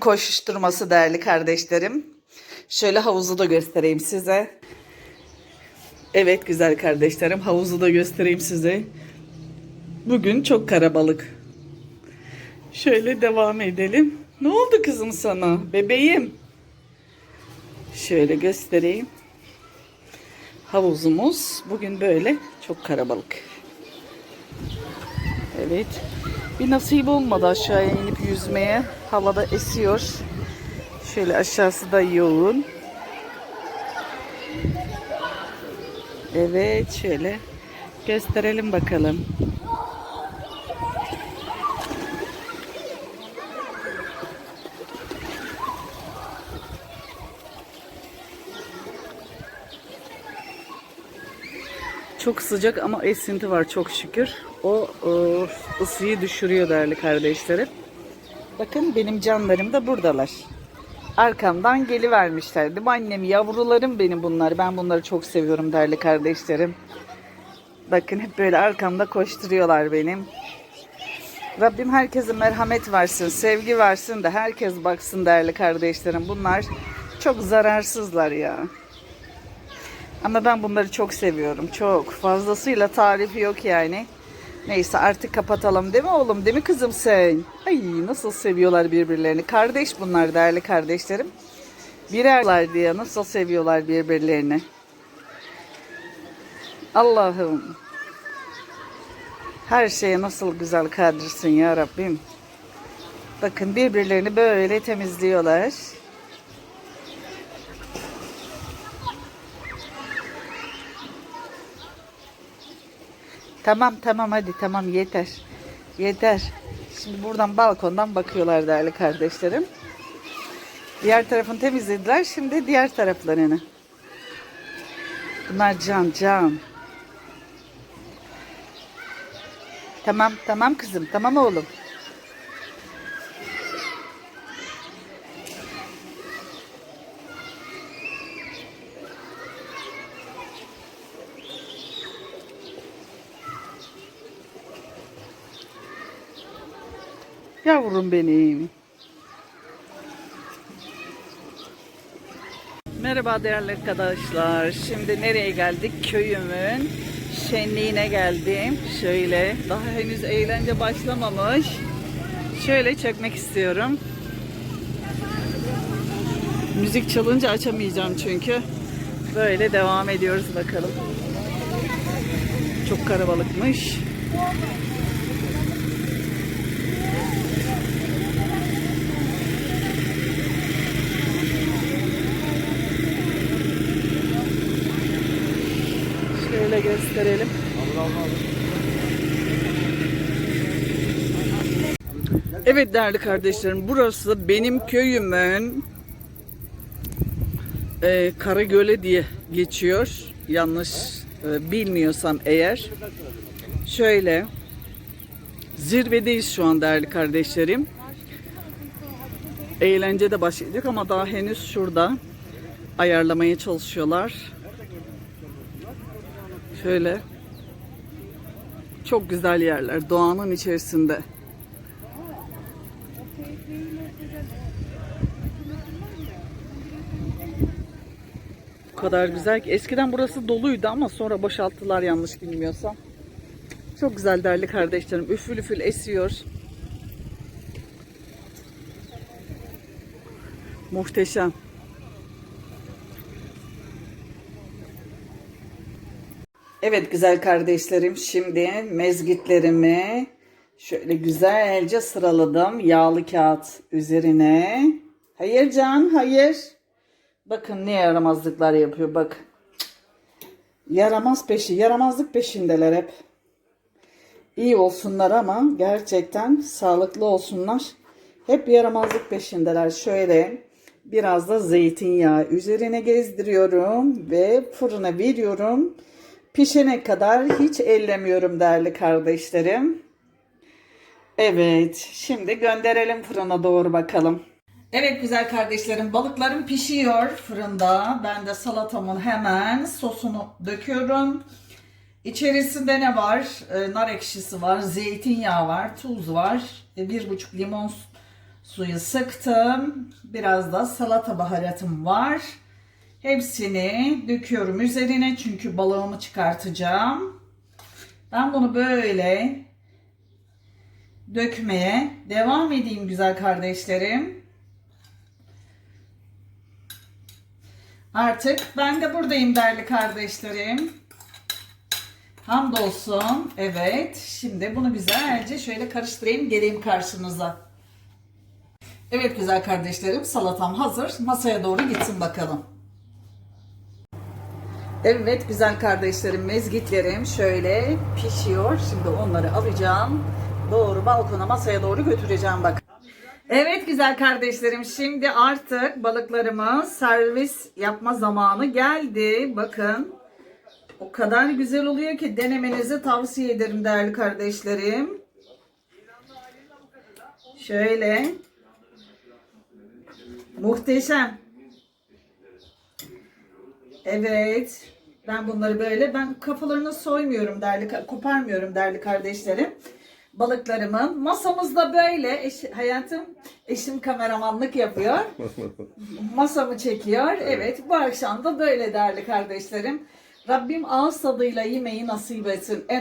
koşuşturması değerli kardeşlerim. Şöyle havuzu da göstereyim size. Evet güzel kardeşlerim havuzu da göstereyim size. Bugün çok karabalık. Şöyle devam edelim. Ne oldu kızım sana? Bebeğim. Şöyle göstereyim. Havuzumuz bugün böyle çok karabalık. Evet. Bir nasip olmadı aşağıya inip yüzmeye. Havada esiyor. Şöyle aşağısı da yoğun. Evet şöyle gösterelim bakalım. Çok sıcak ama esinti var çok şükür. O, ısıyı düşürüyor değerli kardeşlerim. Bakın benim canlarım da buradalar. Arkamdan gelivermişler. Değil mi annem? Yavrularım benim bunlar. Ben bunları çok seviyorum değerli kardeşlerim. Bakın hep böyle arkamda koşturuyorlar benim. Rabbim herkese merhamet versin, sevgi versin de herkes baksın değerli kardeşlerim. Bunlar çok zararsızlar ya. Ama ben bunları çok seviyorum. Çok. Fazlasıyla tarifi yok yani. Neyse artık kapatalım değil mi oğlum? Değil mi kızım sen? Ay nasıl seviyorlar birbirlerini. Kardeş bunlar değerli kardeşlerim. Birerler diye nasıl seviyorlar birbirlerini. Allah'ım. Her şeye nasıl güzel kadirsin ya Rabbim. Bakın birbirlerini böyle temizliyorlar. Tamam tamam hadi tamam yeter. Yeter. Şimdi buradan balkondan bakıyorlar değerli kardeşlerim. Diğer tarafını temizlediler. Şimdi diğer taraflarını. Bunlar can can. Tamam tamam kızım tamam oğlum. Yavrum benim. Merhaba değerli arkadaşlar. Şimdi nereye geldik? Köyümün şenliğine geldim. Şöyle daha henüz eğlence başlamamış. Şöyle çekmek istiyorum. Müzik çalınca açamayacağım çünkü. Böyle devam ediyoruz bakalım. Çok karabalıkmış. Gösterelim. Evet değerli kardeşlerim burası benim köyümün e, Karagöle diye geçiyor. Yanlış e, bilmiyorsam eğer. Şöyle zirvedeyiz şu an değerli kardeşlerim. Eğlence de başlayacak ama daha henüz şurada ayarlamaya çalışıyorlar. Şöyle çok güzel yerler doğanın içerisinde. Bu kadar güzel ki eskiden burası doluydu ama sonra boşalttılar yanlış bilmiyorsam. Çok güzel değerli kardeşlerim. Üfül üfül esiyor. Muhteşem. Evet güzel kardeşlerim şimdi mezgitlerimi şöyle güzelce sıraladım yağlı kağıt üzerine. Hayır Can hayır. Bakın ne yaramazlıklar yapıyor bak. Yaramaz peşi yaramazlık peşindeler hep. İyi olsunlar ama gerçekten sağlıklı olsunlar. Hep yaramazlık peşindeler. Şöyle biraz da zeytinyağı üzerine gezdiriyorum ve fırına veriyorum. Pişene kadar hiç ellemiyorum değerli kardeşlerim. Evet, şimdi gönderelim fırına doğru bakalım. Evet güzel kardeşlerim, balıklarım pişiyor fırında. Ben de salatamın hemen sosunu döküyorum. İçerisinde ne var? Ee, nar ekşisi var, zeytinyağı var, tuz var, e, bir buçuk limon Suyu sıktım. Biraz da salata baharatım var. Hepsini döküyorum üzerine çünkü balığımı çıkartacağım. Ben bunu böyle dökmeye devam edeyim güzel kardeşlerim. Artık ben de buradayım değerli kardeşlerim. Hamdolsun. Evet. Şimdi bunu güzelce şöyle karıştırayım geleyim karşınıza. Evet güzel kardeşlerim salatam hazır. Masaya doğru gitsin bakalım. Evet güzel kardeşlerim mezgitlerim şöyle pişiyor. Şimdi onları alacağım. Doğru balkona masaya doğru götüreceğim bak. Evet güzel kardeşlerim şimdi artık balıklarımı servis yapma zamanı geldi. Bakın o kadar güzel oluyor ki denemenizi tavsiye ederim değerli kardeşlerim. Şöyle muhteşem. Evet. Ben bunları böyle ben kafalarını soymuyorum değerli koparmıyorum değerli kardeşlerim. Balıklarımın masamızda böyle eş, hayatım eşim kameramanlık yapıyor. Masamı çekiyor. Evet bu akşam da böyle değerli kardeşlerim. Rabbim ağız tadıyla yemeği nasip etsin. En